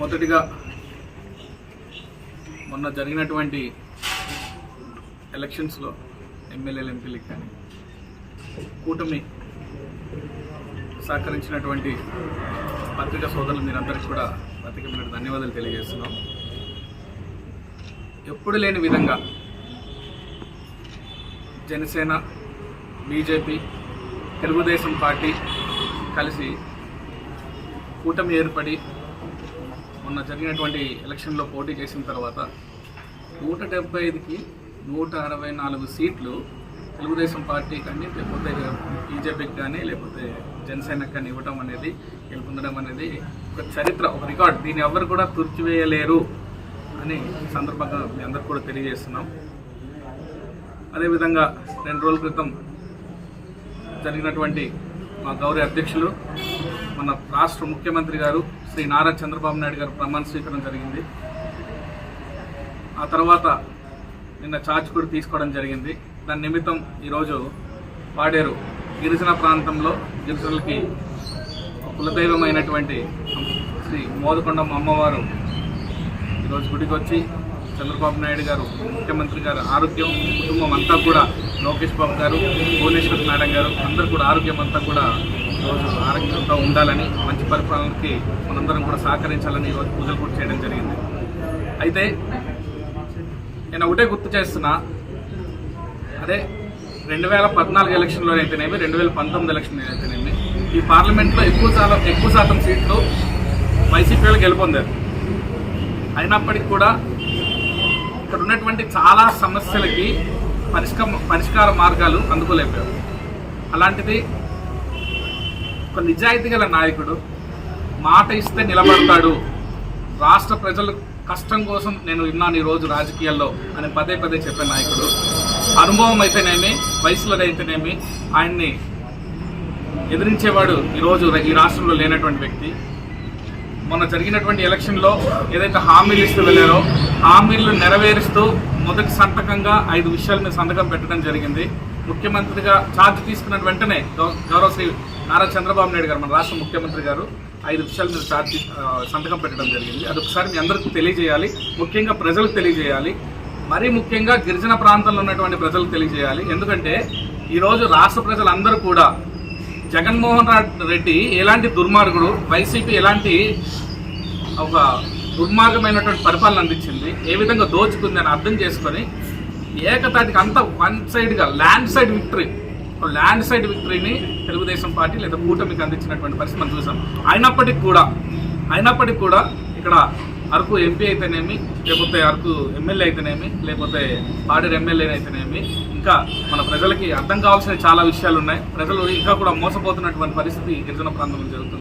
మొదటిగా మొన్న జరిగినటువంటి ఎలక్షన్స్లో ఎమ్మెల్యేలు ఎంపీలకు కానీ కూటమి సహకరించినటువంటి పత్రికా సోదరులు మీరందరికీ కూడా ప్రత్యేకమైన ధన్యవాదాలు తెలియజేస్తున్నాం. ఎప్పుడు లేని విధంగా జనసేన బీజేపీ తెలుగుదేశం పార్టీ కలిసి కూటమి ఏర్పడి మొన్న జరిగినటువంటి ఎలక్షన్లో పోటీ చేసిన తర్వాత నూట డెబ్బై ఐదుకి నూట అరవై నాలుగు సీట్లు తెలుగుదేశం పార్టీ కానీ లేకపోతే బీజేపీకి కానీ లేకపోతే జనసేనకు కానీ ఇవ్వడం అనేది గెలుపొందడం అనేది ఒక చరిత్ర ఒక రికార్డ్. దీన్ని ఎవరు కూడా తుర్చివేయలేరు అని సందర్భంగా మీ అందరికి కూడా తెలియజేస్తున్నాం. అదేవిధంగా రెండు రోజుల క్రితం జరిగినటువంటి మా గౌరవ అధ్యక్షులు మన రాష్ట్ర ముఖ్యమంత్రి గారు శ్రీ నారా చంద్రబాబు నాయుడు గారు ప్రమాణ స్వీకారం జరిగింది. ఆ తర్వాత నిన్న ఛార్జ్ కూడా తీసుకోవడం జరిగింది. దాని నిమిత్తం ఈరోజు పాడేరు గిరిజన ప్రాంతంలో గిరిజనులకి కులదైవమైనటువంటి శ్రీ మోదకొండమ్మ అమ్మవారు ఈరోజు గుడికి వచ్చి చంద్రబాబు నాయుడు గారు ముఖ్యమంత్రి గారు ఆరోగ్యం కుటుంబం అంతా కూడా లోకేష్ బాబు గారు భువనేశ్వర్ మేడం గారు అందరూ కూడా ఆరోగ్యం అంతా కూడా ఈరోజు ఆరోగ్యంగా ఉండాలని మంచి పరిపాలనకి మనందరం కూడా సహకరించాలని ఈరోజు పూజలు కూడా చేయడం జరిగింది. అయితే నేను ఒకటే గుర్తు చేస్తున్నా. అదే రెండు వేల పద్నాలుగు ఎలక్షన్లో అయితేనేమి రెండు వేల పంతొమ్మిది ఎలక్షన్ అయితేనేమి ఈ పార్లమెంట్లో ఎక్కువ శాతం ఎక్కువ శాతం సీట్లు వైసీపీలో గెలుపొందారు. అయినప్పటికీ కూడా ఇక్కడ ఉన్నటువంటి చాలా సమస్యలకి పరిష్క పరిష్కార మార్గాలు అందుకోలేపారు అలాంటిది ఒక నిజాయితీ గల నాయకుడు మాట ఇస్తే నిలబడతాడు. రాష్ట్ర ప్రజల కష్టం కోసం నేను విన్నాను ఈరోజు రాజకీయాల్లో అని పదే పదే చెప్పే నాయకుడు. అనుభవం అయితేనేమి వయసులో అయితేనేమి ఆయన్ని ఎదిరించేవాడు ఈరోజు ఈ రాష్ట్రంలో లేనటువంటి వ్యక్తి. మొన్న జరిగినటువంటి ఎలక్షన్లో ఏదైతే హామీలు ఇస్తూ వెళ్ళారో హామీలు నెరవేరుస్తూ మొదటి సంతకంగా ఐదు విషయాల మీద సంతకం పెట్టడం జరిగింది. ముఖ్యమంత్రిగా ఛార్జ్ తీసుకున్న వెంటనే గౌరవ శ్రీ నారా చంద్రబాబు నాయుడు గారు మన రాష్ట్ర ముఖ్యమంత్రి గారు ఐదు విషయాలు మీరు ఛార్జ్ సంతకం పెట్టడం జరిగింది. అది ఒకసారి మీ అందరికీ తెలియజేయాలి. ముఖ్యంగా ప్రజలకు తెలియజేయాలి. మరీ ముఖ్యంగా గిరిజన ప్రాంతంలో ఉన్నటువంటి ప్రజలకు తెలియజేయాలి. ఎందుకంటే ఈరోజు రాష్ట్ర ప్రజలందరూ కూడా జగన్మోహన్ రెడ్డి ఎలాంటి దుర్మార్గుడు వైసీపీ ఎలాంటి ఒక దుర్మార్గమైనటువంటి పరిపాలన అందించింది ఏ విధంగా దోచుకుంది అని అర్థం చేసుకొని ఏకతాటికి అంత వన్ సైడ్గా land side victory land side విక్టరీని Telugu Desam party లేదా కూటమికి అందించినటువంటి పరిస్థితి మనం చూసాం. అయినప్పటికీ కూడా అయినప్పటికీ కూడా ఇక్కడ అరకు ఎంపీ అయితేనేమి లేకపోతే అరకు ఎమ్మెల్యే అయితేనేమి లేకపోతే పాడేరు ఎమ్మెల్యే అయితేనేమి ఇంకా మన ప్రజలకి అర్థం కావాల్సిన చాలా విషయాలు ఉన్నాయి. ప్రజలు ఇంకా కూడా మోసపోతున్నటువంటి పరిస్థితి గిరిజన ప్రాంతంలో జరుగుతుంది.